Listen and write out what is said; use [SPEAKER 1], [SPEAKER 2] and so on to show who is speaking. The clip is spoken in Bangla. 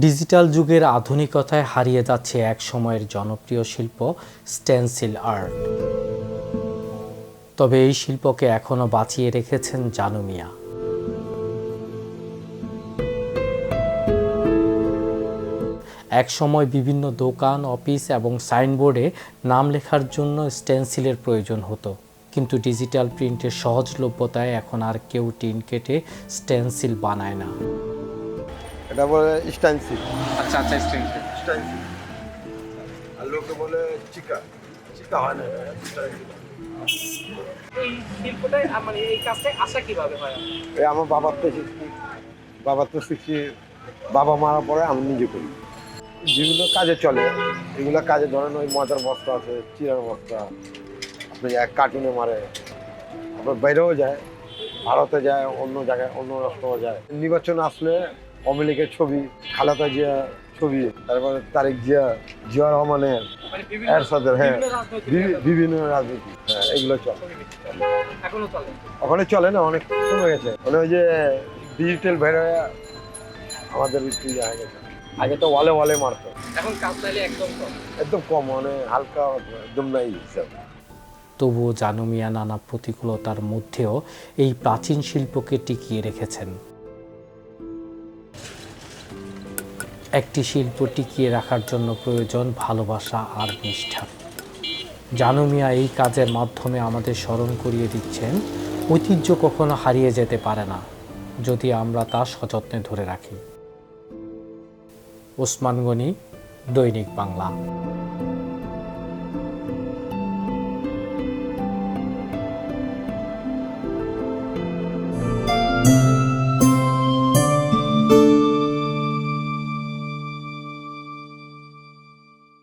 [SPEAKER 1] ডিজিটাল যুগের আধুনিকতায় হারিয়ে যাচ্ছে এক সময়ের জনপ্রিয় শিল্প স্টেনসিল আর্ট তবে এই শিল্পকে এখনও বাঁচিয়ে রেখেছেন জানু মিয়া। এক সময় বিভিন্ন দোকান, অফিস এবং সাইনবোর্ডে নাম লেখার জন্য স্টেনসিলের প্রয়োজন হতো। কিন্তু ডিজিটাল প্রিন্টের সহজলভ্যতায় এখন আর কেউ টিন কেটে স্টেনসিল বানায় না।
[SPEAKER 2] এটা বলে স্ট্যান্সিল
[SPEAKER 3] আচ্ছা আচ্ছা স্ট্রিং
[SPEAKER 2] স্ট্যান্সিল আর লোকে বলে চিকা চিকা হয় না
[SPEAKER 4] এই শিল্পটাই মানে এই কাজটাই আসা কীভাবে হয়?
[SPEAKER 2] এই আমার বাবার তো শিখছি। বাবার তো শিখছি বাবা মারার পরে আমি নিজে করি। বিভিন্ন কাজে চলে। এগুলো কাজে ধরেন ওই মজার বস্তা আছে চিরার বস্তা। আপনি এক কার্টুনে মারে আপনার বাইরেও যায় ভারতে যায় অন্য জায়গায় অন্য রাষ্ট্রেও যায়। নির্বাচন আসলে আওয়ামী লীগের ছবি খালেদা জিয়া ছবি তারপরে তারেক জিয়া জিয়া রহমানের
[SPEAKER 4] মানে
[SPEAKER 2] এরশাদের হ্যাঁ
[SPEAKER 4] বিভিন্ন
[SPEAKER 2] রাজনীতি হ্যাঁ এগুলো চলে। ওখানে চলে না অনেক কমে গেছে। মানে ওই যে ডিজিটাল বের হয়ে আমাদের একটু ইয়ে হয়ে গেছে। আগে তো ওয়ালে ওয়ালে মারতো।
[SPEAKER 4] এখন একদম কম।
[SPEAKER 2] একদম কম মানে হালকা একদম নাই হিসাব।
[SPEAKER 1] তবুও জানু মিয়া নানা প্রতিকূলতার মধ্যেও এই প্রাচীন শিল্পকে টিকিয়ে রেখেছেন। একটি শিল্প টিকিয়ে রাখার জন্য প্রয়োজন ভালোবাসা আর নিষ্ঠা। জানু মিয়া এই কাজের মাধ্যমে আমাদের স্মরণ করিয়ে দিচ্ছেন, ঐতিহ্য কখনো হারিয়ে যেতে পারে না, যদি আমরা তা সযত্নে ধরে রাখি। ওসমান গনি, দৈনিক বাংলা।